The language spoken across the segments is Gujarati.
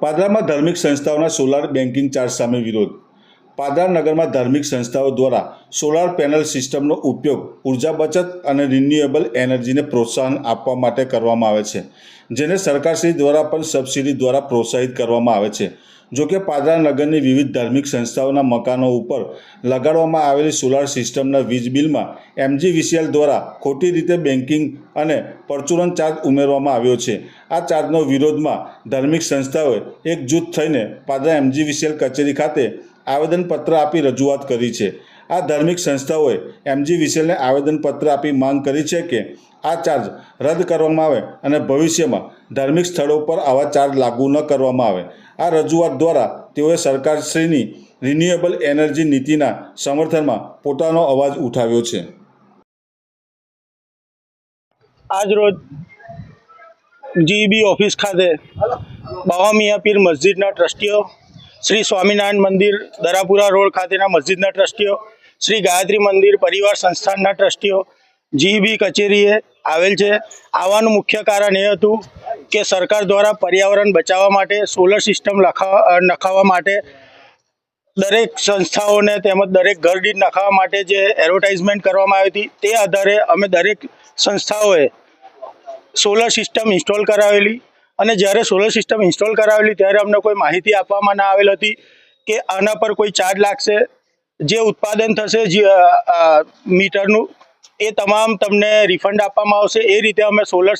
પાદરામાં ધાર્મિક સંસ્થાઓના સોલાર બેન્કિંગ ચાર્જ સામે વિરોધ. પાદરા નગરમાં ધાર્મિક સંસ્થાઓ દ્વારા સોલાર પેનલ સિસ્ટમનો ઉપયોગ ઊર્જા બચત અને રિન્યુએબલ એનર્જીને પ્રોત્સાહન આપવા માટે કરવામાં આવે છે, જેને સરકારશ્રી દ્વારા પણ સબસિડી દ્વારા પ્રોત્સાહિત કરવામાં આવે છે. જોકે પાદરા નગરની વિવિધ ધાર્મિક સંસ્થાઓના મકાનો ઉપર લગાડવામાં આવેલી સોલાર સિસ્ટમના વીજ બિલમાં એમજીવીસીએલ દ્વારા ખોટી રીતે બેન્કિંગ અને પરચુરણ ચાર્જ ઉમેરવામાં આવ્યો છે. આ ચાર્જનો વિરોધમાં ધાર્મિક સંસ્થાઓએ એકજૂથ થઈને પાદરા એમજીવીસીએલ કચેરી ખાતે આવેદનપત્ર આપી રજૂઆત કરી છે. આ ધાર્મિક સંસ્થાઓએ એમજી એમજીવીસીએલને આવેદનપત્ર આપી માંગ કરી છે કે આ ચાર્જ રદ કરવામાં આવે અને ભવિષ્યમાં ધાર્મિક સ્થળો પર આવા ચાર્જ લાગુ ન કરવામાં આવે. આ રજૂઆત દ્વારા તેઓએ સરકારશ્રીની રિન્યુએબલ એનર્જી નીતિના સમર્થનમાં પોતાનો અવાજ ઉઠાવ્યો છે. આજ રોજ જીબી ઓફિસ ખાતે બાવા મિયા પીર મસ્જિદના ટ્રસ્ટીઓ શ્રી સ્વામિનારાયણ મંદિર, દરાપુરા રોડ ખાતેના મસ્જિદના ટ્રસ્ટીઓ, શ્રી ગાયત્રી મંદિર પરિવાર સંસ્થાનના ટ્રસ્ટીઓ જીબી કચેરીએ આવેલ છે. આવવાનું મુખ્ય કારણ એ હતું કે સરકાર દ્વારા પર્યાવરણ બચાવવા માટે, સોલર સિસ્ટમ લખાવા નખાવવા માટે, દરેક સંસ્થાઓને તેમજ દરેક ઘર દીઠ નખાવવા માટે જે એડવર્ટાઇઝમેન્ટ કરવામાં આવી હતી, તે આધારે અમે દરેક સંસ્થાઓએ સોલર સિસ્ટમ ઇન્સ્ટોલ કરાવેલી. અને જ્યારે સોલર સિસ્ટમ ઇન્સ્ટોલ કરાવેલી ત્યારે અમને કોઈ માહિતી આપવામાં ના આવેલ હતી કે આના પર કોઈ ચાર્જ લાગશે, જે ઉત્પાદન થશે, જે મીટરનું, એ તમામ તમને રિફંડ આપવામાં આવશે. એ રીતે અમે સોલર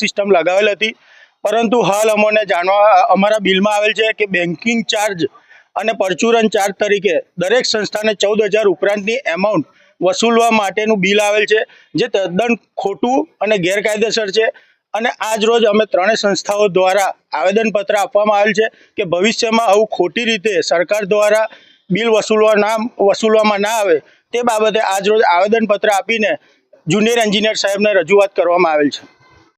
સિસ્ટમ લગાવેલ હતી. પરંતુ હાલ અમને જાણવા, અમારા બિલમાં આવેલ છે કે બેન્કિંગ ચાર્જ અને પરચુરન ચાર્જ તરીકે દરેક સંસ્થાને ચૌદ હજાર ઉપરાંતની એમાઉન્ટ વસૂલવા માટેનું બિલ આવેલ છે, જે તદ્દન ખોટું અને ગેરકાયદેસર છે. અને આજ રોજ અમે ત્રણેય સંસ્થાઓ દ્વારા આવેદનપત્ર આપવામાં આવેલ છે કે ભવિષ્યમાં આવું ખોટી રીતે સરકાર દ્વારા બિલ વસૂલવા ના વસૂલવામાં ના આવે તે બાબતે આજ રોજ આવેદનપત્ર આપીને જુનિયર એન્જિનિયર સાહેબને રજૂઆત કરવામાં આવેલ છે.